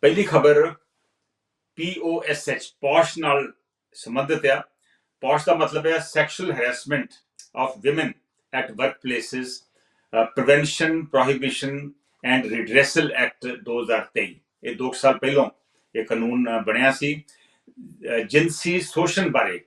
ਪਹਿਲੀ ਖਬਰ POSH ਪੋਸ਼ ਨਾਲ ਸੰਬੰਧਿਤ ਆ। ਪੋਸ਼ ਦਾ ਮਤਲਬ ਹੈ sexual harassment of women at workplaces prevention prohibition and redressal act 2023 ਇਹ 2 ਸਾਲ ਪਹਿਲਾਂ ਇਹ ਕਾਨੂੰਨ ਬਣਿਆ ਸੀ। ਅ, ਜਿਨਸੀ ਸ਼ੋਸ਼ਣ ਬਾਰੇ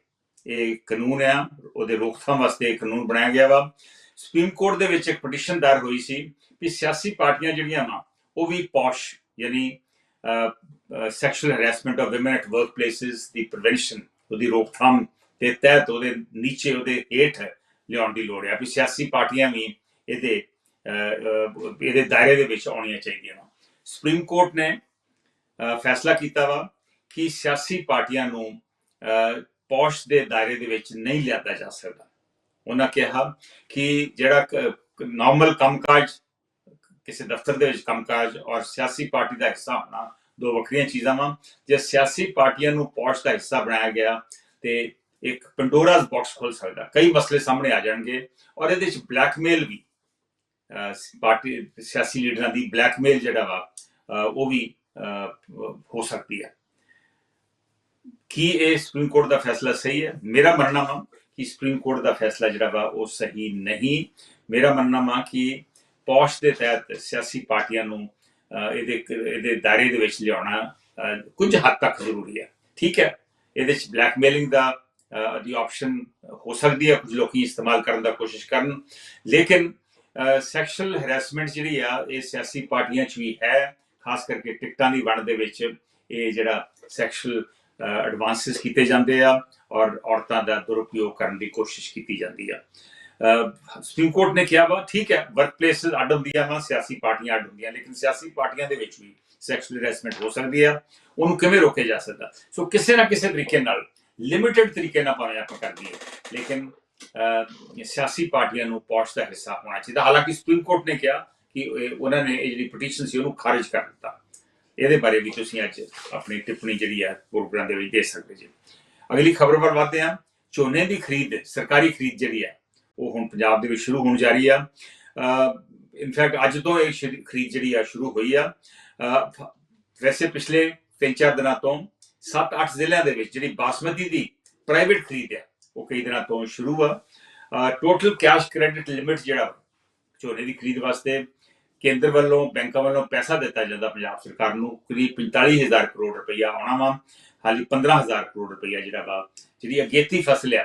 ਇਹ ਕਾਨੂੰਨ ਆ ਉਹਦੇ ਰੋਕਥਾਮ ਵਾਸਤੇ ਇਹ ਕਾਨੂੰਨ ਬਣਾਇਆ ਗਿਆ ਵਾ। ਸੁਪਰੀਮ ਕੋਰਟ ਦੇ ਵਿੱਚ ਇੱਕ ਪਟੀਸ਼ਨ ਦਾਇਰ ਹੋਈ ਸੀ ਕਿ ਸਿਆਸੀ ਪਾਰਟੀਆਂ ਜਿਹੜੀਆਂ ਵਾ ਉਹ ਵੀ ਪੌਸ਼ ਯਾਨੀ sexual harassment of women at workplaces the prevention ਉਹਦੀ ਰੋਕਥਾਮ ਦੇ ਤਹਿਤ ਉਹਦੇ ਨੀਚੇ ਉਹਦੇ ਹੇਠ ਲਿਆਉਣ ਦੀ ਲੋੜ ਹੈ। ਵੀ ਸਿਆਸੀ ਪਾਰਟੀਆਂ ਵੀ ਇਹਦੇ ਇਹਦੇ ਦਾਇਰੇ ਦੇ ਵਿੱਚ ਆਉਣੀਆਂ ਚਾਹੀਦੀਆਂ ਵਾ ਸੁਪਰੀਮ ਕੋਰਟ ਨੇ ਫੈਸਲਾ ਕੀਤਾ ਵਾ ਕਿ ਸਿਆਸੀ ਪਾਰਟੀਆਂ ਨੂੰ ਅਹ, ਪੌਸ਼ ਦੇ ਦਾਇਰੇ ਦੇ ਵਿੱਚ ਨਹੀਂ ਲਿਆਦਾ ਜਾ ਸਕਦਾ। ਉਹਨਾਂ ਕਿਹਾ ਕਿ ਜਿਹੜਾ ਨਾਰਮਲ ਕੰਮਕਾਜ ਕਿਸੇ ਦਫ਼ਤਰ ਦੇ ਵਿੱਚ ਕੰਮਕਾਜ ਔਰ ਸਿਆਸੀ ਪਾਰਟੀ ਦਾ ਹਿੱਸਾ ਹੋਣਾ ਦੋ ਵੱਖਰੀਆਂ ਚੀਜ਼ਾਂ ਵਾਂ ਜੇ ਸਿਆਸੀ ਪਾਰਟੀਆਂ ਨੂੰ ਪੌਸ਼ ਦਾ ਹਿੱਸਾ ਬਣਾਇਆ ਗਿਆ ਤੇ ਇੱਕ ਪੰਡੋਰਾਸ ਬਾਕਸ ਖੁੱਲ ਸਕਦਾ। ਕਈ ਮਸਲੇ ਸਾਹਮਣੇ ਆ ਜਾਣਗੇ ਔਰ ਇਹਦੇ ਵਿੱਚ ਬਲੈਕਮੇਲ ਵੀ ਪਾਰਟੀ ਸਿਆਸੀ ਲੀਡਰਾਂ ਦੀ ਬਲੈਕਮੇਲ ਜਿਹੜਾ ਵਾ ਉਹ ਵੀ ਅਹ, ਹੋ ਸਕਦੀ ਹੈ। ਕੀ ਇਹ ਸੁਪਰੀਮ ਕੋਰਟ ਦਾ ਫੈਸਲਾ ਸਹੀ ਹੈ? ਮੇਰਾ ਮੰਨਣਾ ਵਾ ਕਿ ਸੁਪਰੀਮ ਕੋਰਟ ਦਾ ਫੈਸਲਾ ਜਿਹੜਾ ਵਾ ਉਹ ਸਹੀ ਨਹੀਂ। ਮੇਰਾ ਮੰਨਣਾ ਵਾ ਕਿ ਪੌਸ਼ ਦੇ ਤਹਿਤ ਸਿਆਸੀ ਪਾਰਟੀਆਂ ਨੂੰ ਇਹਦੇ ਇਹਦੇ ਦਾਇਰੇ ਦੇ ਵਿੱਚ ਲਿਆਉਣਾ ਅਹ, ਕੁਝ ਹੱਦ ਤੱਕ ਜ਼ਰੂਰੀ ਹੈ। ਠੀਕ ਹੈ? ਇਹਦੇ ਵਿੱਚ ਬਲੈਕਮੇਲਿੰਗ ਦਾ ਦੀ ਆਪਸ਼ਨ ਹੋ ਸਕਦੀ ਹੈ ਕੁਝ ਲੋਕੀ ਇਸਤੇਮਾਲ ਕਰਨ ਦਾ ਕੋਸ਼ਿਸ਼ ਕਰਨ। ਲੇਕਿਨ ਸੈਕਸ਼ੂਅਲ ਹੈਰੈਸਮੈਂਟ ਜਿਹੜੀ ਆ ਇਹ ਸਿਆਸੀ ਪਾਰਟੀਆਂ 'ਚ ਵੀ ਹੈ ਖਾਸ ਕਰਕੇ ਟਿਕਟਾਂ ਦੀ ਵੰਡ ਦੇ ਵਿੱਚ ਇਹ ਜਿਹੜਾ ਸੈਕਸ਼ੂਅਲ ਐਡਵਾਂਸਸ ਕੀਤੇ ਜਾਂਦੇ ਆ ਔਰ ਔਰਤਾਂ ਦਾ ਦੁਰਉਪਯੋਗ ਕਰਨ ਦੀ ਕੋਸ਼ਿਸ਼ ਕੀਤੀ ਜਾਂਦੀ ਆ। ਸੁਪਰੀਮ ਕੋਰਟ ਨੇ ਕਿਹਾ ਵਾ, ਠੀਕ ਹੈ ਵਰਕ ਪਲੇਸ ਅੱਡ ਹੁੰਦੀਆਂ ਵਾ ਸਿਆਸੀ ਪਾਰਟੀਆਂ ਅੱਡ ਹੁੰਦੀਆਂ, ਲੇਕਿਨ ਸਿਆਸੀ ਪਾਰਟੀਆਂ ਦੇ ਵਿੱਚ ਵੀ ਸੈਕਸ਼ੂਅਲ ਹੈਰੈਸਮੈਂਟ ਹੋ ਸਕਦੀ ਆ, ਉਹਨੂੰ ਕਿਵੇਂ ਰੋਕਿਆ ਜਾ ਸਕਦਾ? ਸੋ ਕਿਸੇ ਨਾ ਕਿਸੇ ਤਰੀਕੇ ਨਾਲ ਲਿਮਿਟਿਡ ਤਰੀਕੇ ਨਾਲ ਭਾਵੇਂ ਆਪਾਂ ਕਰ ਦਈਏ ਲੇਕਿਨ ਸਿਆਸੀ ਪਾਰਟੀਆਂ ਨੂੰ ਪੌਸ਼ ਦਾ ਹਿੱਸਾ ਹੋਣਾ ਚਾਹੀਦਾ। ਹਾਲਾਂਕਿ ਸੁਪਰੀਮ ਕੋਰਟ ਨੇ ਕਿਹਾ ਕਿ ਇਹ- ਉਹਨਾਂ ਨੇ ਇਹ ਜਿਹੜੀ ਪਟੀਸ਼ਨ ਸੀ, ਉਹਨੂੰ ਖਾਰਜ ਕਰ ਦਿੱਤਾ। ਇਹਦੇ ਬਾਰੇ ਵੀ ਤੁਸੀਂ ਅੱਜ ਆਪਣੀ ਟਿੱਪਣੀ ਜਿਹੜੀ ਹੈ ਪ੍ਰੋਗਰਾਮ ਦੇ ਵਿੱਚ ਦੇ ਸਕਦੇ ਜੀ। ਅਗਲੀ ਖਬਰ ਵੱਲ ਵਧਦੇ ਹਾਂ। ਝੋਨੇ ਦੀ ਖਰੀਦ, ਸਰਕਾਰੀ ਖਰੀਦ ਜਿਹੜੀ ਹੈ ਉਹ ਹੁਣ ਪੰਜਾਬ ਦੇ ਵਿੱਚ ਸ਼ੁਰੂ ਹੋਣ ਜਾ ਰਹੀ ਆ। ਇਨਫੈਕਟ ਅੱਜ ਤੋਂ ਇਹ ਖਰੀਦ ਜਿਹੜੀ ਆ, ਸ਼ੁਰੂ ਹੋਈ ਆ। ਵੈਸੇ ਪਿਛਲੇ 3-4 ਦਿਨਾਂ ਤੋਂ 7-8 ਜ਼ਿਲ੍ਹਿਆਂ ਦੇ ਵਿੱਚ ਜਿਹੜੀ ਬਾਸਮਤੀ ਦੀ ਪ੍ਰਾਈਵੇਟ ਖਰੀਦ ਆ, ਉਹ ਕਈ ਦਿਨਾਂ ਤੋਂ ਸ਼ੁਰੂ ਆ। ਟੋਟਲ ਕੈਸ਼ ਕ੍ਰੈਡਿਟ ਲਿਮਿਟ ਜਿਹੜਾ ਝੋਨੇ ਦੀ ਖਰੀਦ ਵਾਸਤੇ ਕੇਂਦਰ ਵੱਲੋਂ, ਬੈਂਕਾਂ ਵੱਲੋਂ ਪੈਸਾ ਦਿੱਤਾ ਜਾਂਦਾ ਪੰਜਾਬ ਸਰਕਾਰ ਨੂੰ, ਕਰੀਬ 45000 ਕਰੋੜ ਰੁਪਈਆ ਆਉਣਾ ਵਾ। ਹਾਲੀ 15000 ਕਰੋੜ ਰੁਪਈਆ ਜਿਹੜਾ ਵਾ, ਜਿਹੜੀ ਅਗੇਤੀ ਫਸਲ ਆ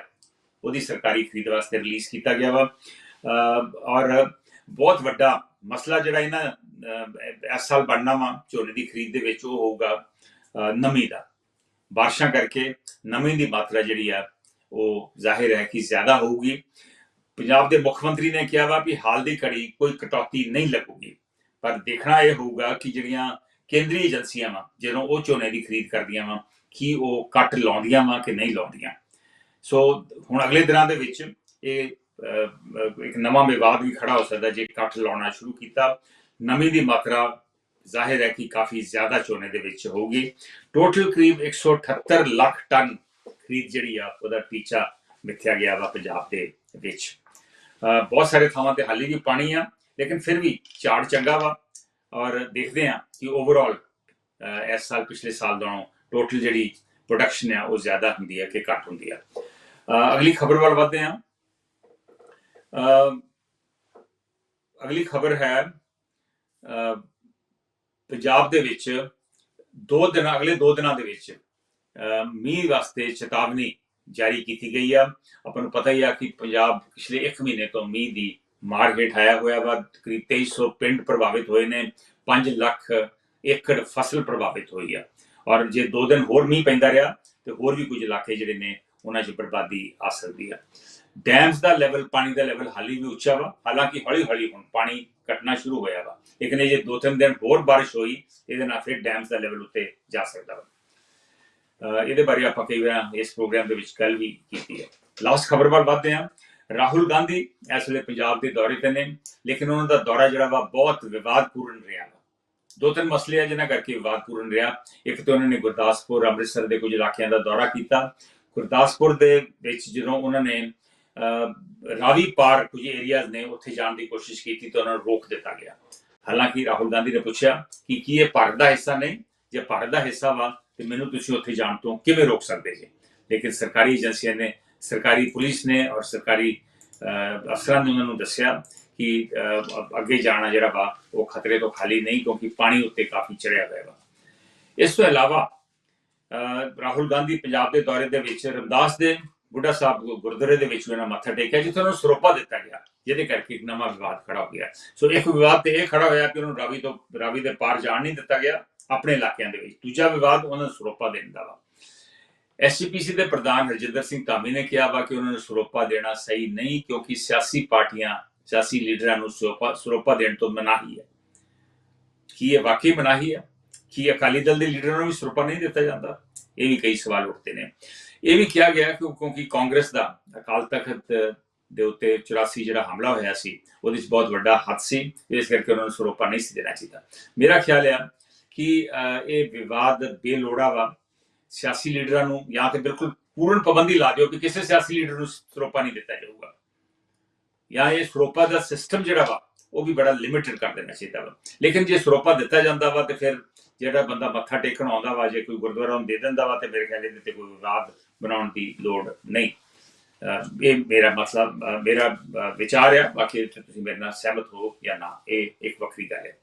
ਉਹਦੀ ਸਰਕਾਰੀ ਖਰੀਦ ਵਾਸਤੇ ਰਿਲੀਜ਼ ਕੀਤਾ ਗਿਆ ਵਾ। ਅਹ ਔਰ ਬਹੁਤ ਵੱਡਾ ਮਸਲਾ ਜਿਹੜਾ ਇਹਨਾਂ ਇਸ ਸਾਲ ਬਣਨਾ ਵਾ ਝੋਨੇ ਦੀ ਖਰੀਦ ਦੇ ਵਿੱਚ, ਉਹ ਹੋਊਗਾ ਨਮੀ ਦਾ। ਬਾਰਿਸ਼ਾਂ ਕਰਕੇ ਨਮੀ ਦੀ ਮਾਤਰਾ ਜਿਹੜੀ ਆ, ਉਹ ਜ਼ਾਹਿਰ ਹੈ ਕਿ ਜ਼ਿਆਦਾ ਹੋਊਗੀ। ਪੰਜਾਬ ਦੇ ਮੁੱਖ ਮੰਤਰੀ ਨੇ ਕਿਹਾ ਵਾ ਵੀ ਹਾਲ ਦੀ ਘੜੀ ਕੋਈ ਕਟੌਤੀ ਨਹੀਂ ਲੱਗੂਗੀ। ਪਰ ਦੇਖਣਾ ਇਹ ਹੋਊਗਾ ਕਿ ਜਿਹੜੀਆਂ ਕੇਂਦਰੀ ਏਜੰਸੀਆਂ ਵਾ, ਜਦੋਂ ਉਹ ਝੋਨੇ ਦੀ ਖਰੀਦ ਕਰਦੀਆਂ ਵਾ, ਕੀ ਉਹ ਕੱਟ ਲਾਉਂਦੀਆਂ ਵਾ ਕਿ ਨਹੀਂ ਲਾਉਂਦੀਆਂ। ਸੋ ਹੁਣ ਅਗਲੇ ਦਿਨਾਂ ਦੇ ਵਿੱਚ ਇਹ ਇੱਕ ਨਵਾਂ ਵਿਵਾਦ ਵੀ ਖੜਾ ਹੋ ਸਕਦਾ ਜੇ ਇਕੱਠ ਲਾਉਣਾ ਸ਼ੁਰੂ ਕੀਤਾ। ਨਮੀ ਦੀ ਮਾਤਰਾ ਜ਼ਾਹਿਰ ਹੈ ਕਿ ਕਾਫੀ ਜ਼ਿਆਦਾ ਝੋਨੇ ਦੇ ਵਿੱਚ ਹੋਊਗੀ। ਟੋਟਲ ਕਰੀਬ 178 ਲੱਖ ਟਨ ਖਰੀਦ ਜਿਹੜੀ ਆ, ਉਹਦਾ ਟੀਚਾ ਮਿੱਥਿਆ ਗਿਆ ਵਾ ਪੰਜਾਬ ਦੇ ਵਿੱਚ। ਬਹੁਤ ਸਾਰੇ ਥਾਵਾਂ ਤੇ ਹਾਲੇ ਵੀ ਪਾਣੀ ਆ, ਲੇਕਿਨ ਫਿਰ ਵੀ ਝਾੜ ਚੰਗਾ ਵਾ। ਔਰ ਦੇਖਦੇ ਆ ਕਿ ਓਵਰਆਲ ਇਸ ਸਾਲ ਪਿਛਲੇ ਸਾਲ ਨਾਲੋਂ ਟੋਟਲ ਜਿਹੜੀ ਪ੍ਰੋਡਕਸ਼ਨ ਆ, ਉਹ ਜ਼ਿਆਦਾ ਹੁੰਦੀ ਹੈ ਕਿ ਘੱਟ ਹੁੰਦੀ ਆ। ਅਗਲੀ ਖਬਰ ਵੱਲ ਵਧਦੇ ਹਾਂ। ਅਹ, ਅਗਲੀ ਖਬਰ ਹੈ ਪੰਜਾਬ ਦੇ ਵਿੱਚ ਦੋ ਦਿਨ ਅਗਲੇ ਦੋ ਦਿਨਾਂ ਦੇ ਵਿੱਚ ਮੀਂਹ ਵਾਸਤੇ ਚੇਤਾਵਨੀ ਜਾਰੀ ਕੀਤੀ ਗਈ ਆ। ਆਪਾਂ ਨੂੰ ਪਤਾ ਹੀ ਆ ਕਿ ਪੰਜਾਬ ਪਿਛਲੇ 1 ਮਹੀਨੇ ਤੋਂ ਮੀਂਹ ਦੀ ਮਾਰ ਹੇਠ ਆਇਆ ਹੋਇਆ ਵਾ। ਕਰੀਬ 2300 ਪਿੰਡ ਪ੍ਰਭਾਵਿਤ ਹੋਏ ਨੇ 5 ਲੱਖ ਏਕੜ ਫਸਲ ਪ੍ਰਭਾਵਿਤ ਹੋਈ ਆ। ਔਰ ਜੇ ਦੋ ਦਿਨ ਹੋਰ ਮੀਂਹ ਪੈਂਦਾ ਰਿਹਾ ਤੇ ਹੋਰ ਵੀ ਕੁਝ ਇਲਾਕੇ ਜਿਹੜੇ ਨੇ ਉਹਨਾਂ 'ਚ ਬਰਬਾਦੀ ਆ ਸਕਦੀ ਆ। ਡੈਮਸ ਦਾ ਲੈਵਲ ਪਾਣੀ ਦਾ ਲੈਵਲ ਹਾਲੀ ਵੀ ਉੱਚਾ ਵਾ। ਹਾਲਾਂਕਿ ਹੌਲੀ ਹੌਲੀ ਹੁਣ ਪਾਣੀ ਘਟਣਾ ਸ਼ੁਰੂ ਹੋਇਆ ਵਾ। ਲੇਕਿਨ ਜੇ ਦੋ ਤਿੰਨ ਦਿਨ ਹੋਰ ਬਾਰਿਸ਼ ਹੋਈ, ਇਹਦੇ ਨਾਲ ਫਿਰ ਡੈਮਸ ਦਾ ਲੈਵਲ ਉੱਤੇ ਜਾ ਸਕਦਾ ਵਾ। ਇਹਦੇ ਬਾਰੇ ਆਪਾਂ ਕਈ ਵਾਰ ਇਸ ਪ੍ਰੋਗਰਾਮ ਦੇ ਵਿੱਚ ਗੱਲ ਵੀ ਕੀਤੀ ਹੈ। ਲਾਸਟ ਖਬਰ ਵੱਲ ਵਧਦੇ ਹਾਂ। ਰਾਹੁਲ ਗਾਂਧੀ ਇਸ ਵੇਲੇ ਪੰਜਾਬ ਦੇ ਦੌਰੇ ਤੇ ਨੇ, ਲੇਕਿਨ ਉਹਨਾਂ ਦਾ ਦੌਰਾ ਜਿਹੜਾ ਵਾ ਬਹੁਤ ਵਿਵਾਦਪੂਰਨ ਰਿਹਾ ਵਾ। ਦੋ ਤਿੰਨ ਮਸਲੇ ਆ ਜਿਨ੍ਹਾਂ ਕਰਕੇ ਵਿਵਾਦਪੂਰਨ ਰਿਹਾ। ਇੱਕ ਤਾਂ ਉਹਨਾਂ ਨੇ ਗੁਰਦਾਸਪੁਰ, ਅੰਮ੍ਰਿਤਸਰ ਦੇ ਕੁਝ ਇਲਾਕਿਆਂ ਦਾ ਦੌਰਾ ਕੀਤਾ। ਗੁਰਦਾਸਪੁਰ ਦੇ ਵਿੱਚ ਜਦੋਂ ਉਹਨਾਂ ਨੇ ਰਾਵੀ ਪਾਰ ਕੁਝ ਏਰੀਆਜ਼ ਨੇ, ਉੱਥੇ ਜਾਣ ਦੀ ਕੋਸ਼ਿਸ਼ ਕੀਤੀ ਤਾਂ ਉਹਨਾਂ ਨੂੰ ਰੋਕ ਦਿੱਤਾ ਗਿਆ। ਹਾਲਾਂਕਿ ਰਾਹੁਲ ਗਾਂਧੀ ਨੇ ਪੁੱਛਿਆ ਕਿ ਕੀ ਇਹ ਭਾਰਤ ਦਾ ਹਿੱਸਾ ਨਹੀਂ ਜੇ ਭਾਰਤ ਦਾ ਹਿੱਸਾ ਵਾ, ਤੇ ਮੈਨੂੰ ਤੁਸੀਂ ਉੱਥੇ ਜਾਣ ਤੋਂ ਕਿਵੇਂ ਰੋਕ ਸਕਦੇ ਜੀ? ਲੇਕਿਨ ਸਰਕਾਰੀ ਏਜੰਸੀਆਂ ਨੇ, ਸਰਕਾਰੀ ਪੁਲਿਸ ਨੇ ਔਰ ਸਰਕਾਰੀ ਅਫਸਰਾਂ ਨੇ ਉਹਨਾਂ ਨੂੰ ਦੱਸਿਆ ਕਿ ਅੱਗੇ ਜਾਣਾ ਜਿਹੜਾ ਵਾ, ਉਹ ਖਤਰੇ ਤੋਂ ਖਾਲੀ ਨਹੀਂ ਕਿਉਂਕਿ ਪਾਣੀ ਉੱਤੇ ਕਾਫੀ ਚੜਿਆ ਹੋਇਆ ਵਾ। ਇਸ ਤੋਂ ਇਲਾਵਾ ਰਾਹੁਲ ਗਾਂਧੀ ਪੰਜਾਬ ਦੇ ਦੌਰੇ ਦੇ ਵਿੱਚ, ਰਮਦਾਸ ਦੇ ਬੁੱਢਾ ਸਾਹਿਬ ਗੁਰਦੁਆਰੇ ਦੇ ਵਿੱਚ ਵੀ ਉਹਨਾਂ ਮੱਥਾ ਟੇਕਿਆ, ਜਿੱਥੇ ਉਹਨਾਂ ਨੂੰ ਸਰੋਪਾ ਦਿੱਤਾ ਗਿਆ, ਜਿਹਦੇ ਕਰਕੇ ਇੱਕ ਨਵਾਂ ਵਿਵਾਦ ਖੜਾ ਹੋ ਗਿਆ। ਸੋ ਇੱਕ ਵਿਵਾਦ ਤੇ ਇਹ ਖੜਾ ਹੋਇਆ ਕਿ ਉਹਨੂੰ ਰਾਵੀ ਤੋਂ, ਰਾਵੀ ਦੇ ਪਾਰ ਜਾਣ ਨਹੀਂ ਦਿੱਤਾ ਗਿਆ, ਆਪਣੇ ਇਲਾਕਿਆਂ ਦੇ ਵਿੱਚ। ਦੂਜਾ ਵਿਵਾਦ ਉਹਨਾਂ ਨੂੰ ਸਰੋਪਾ ਦੇਣ ਦਾ ਵਾ। ਐਸਜੀਪੀਸੀ ਦੇ ਪ੍ਰਧਾਨ ਰਜਿੰਦਰ ਸਿੰਘ ਧਾਮੀ ਨੇ ਕਿਹਾ ਵਾ ਕਿ ਉਹਨਾਂ ਨੂੰ ਸਰੋਪਾ ਦੇਣਾ ਸਹੀ ਨਹੀਂ, ਕਿਉਂਕਿ ਸਿਆਸੀ ਪਾਰਟੀਆਂ, ਸਿਆਸੀ ਲੀਡਰਾਂ ਨੂੰ ਸਰੋਪਾ ਸਰੋਪਾ ਦੇਣ ਤੋਂ ਮਨਾਹੀ ਹੈ। ਕੀ ਇਹ ਵਾਕਈ ਮਨਾਹੀ ਹੈ? ਕੀ ਅਕਾਲੀ ਦਲ ਦੇ ਲੀਡਰਾਂ ਨੂੰ ਵੀ ਸਰੋਪਾ ਨਹੀਂ ਦਿੱਤਾ ਜਾਂਦਾ। ਇਹ ਵੀ ਕਈ ਸਵਾਲ ਉੱਠਦੇ ਨੇ। ਇਹ ਵੀ ਕਿਹਾ ਗਿਆ ਕਿ ਕਿਉਂਕਿ ਕਾਂਗਰਸ ਦਾ ਅਕਾਲ ਤਖਤ ਦੇ ਉੱਤੇ 84 ਜਿਹੜਾ ਹਮਲਾ ਹੋਇਆ ਸੀ, ਉਹਦੇ ਵਿੱਚ ਬਹੁਤ ਵੱਡਾ ਹੱਥ ਸੀ, ਇਸ ਕਰਕੇ ਉਹਨਾਂ ਨੂੰ ਸਰੋਪਾ ਨਹੀਂ ਸੀ ਦੇਣਾ ਚਾਹੀਦਾ। ਮੇਰਾ ਖਿਆਲ ਹੈ ਕਿ ਇਹ ਵਿਵਾਦ ਬੇਲੋੜਾ ਵਾ। ਸਿਆਸੀ ਲੀਡਰਾਂ ਨੂੰ ਜਾਂ ਤੇ ਬਿਲਕੁਲ ਪੂਰਨ ਪਾਬੰਦੀ ਲਾ ਦਿਓ ਕਿ ਕਿਸੇ ਸਿਆਸੀ ਲੀਡਰ ਨੂੰ ਸਰੋਪਾ ਨਹੀਂ ਦਿੱਤਾ ਜਾਊਗਾ। ਜਾਂ ਇਹ ਸਰੋਪਾ ਦਾ ਸਿਸਟਮ ਜਿਹੜਾ ਵਾ, ਉਹ ਵੀ ਬੜਾ ਲਿਮਿਟਡ ਕਰ ਦੇਣਾ ਚਾਹੀਦਾ ਵਾ। ਲੇਕਿਨ ਜੇ ਸਰੋਪਾ ਦਿੱਤਾ ਜਾਂਦਾ ਵਾ ਤੇ ਫਿਰ ਜਿਹੜਾ ਬੰਦਾ ਮੱਥਾ ਟੇਕਣ ਆਉਂਦਾ ਵਾ, ਜੇ ਕੋਈ ਗੁਰਦੁਆਰਾ ਨੂੰ ਦੇ ਦਿੰਦਾ ਵਾ ਤੇ ਮੇਰੇ ਖਿਆਲ ਇਹਦੇ ਤੇ ਕੋਈ ਵਿਵਾਦ ਬਣਾਉਣ ਦੀ ਲੋੜ ਨਹੀਂ। ਅਹ ਇਹ ਮੇਰਾ ਮਸਲਾ, ਅਹ ਮੇਰਾ ਵਿਚਾਰ ਹੈ ਬਾਕੀ ਇਹ ਤੁਸੀਂ ਮੇਰੇ ਨਾਲ ਸਹਿਮਤ ਹੋ ਜਾਂ ਨਾ, ਇਹ ਇੱਕ ਵੱਖਰੀ ਗੱਲ ਹੈ।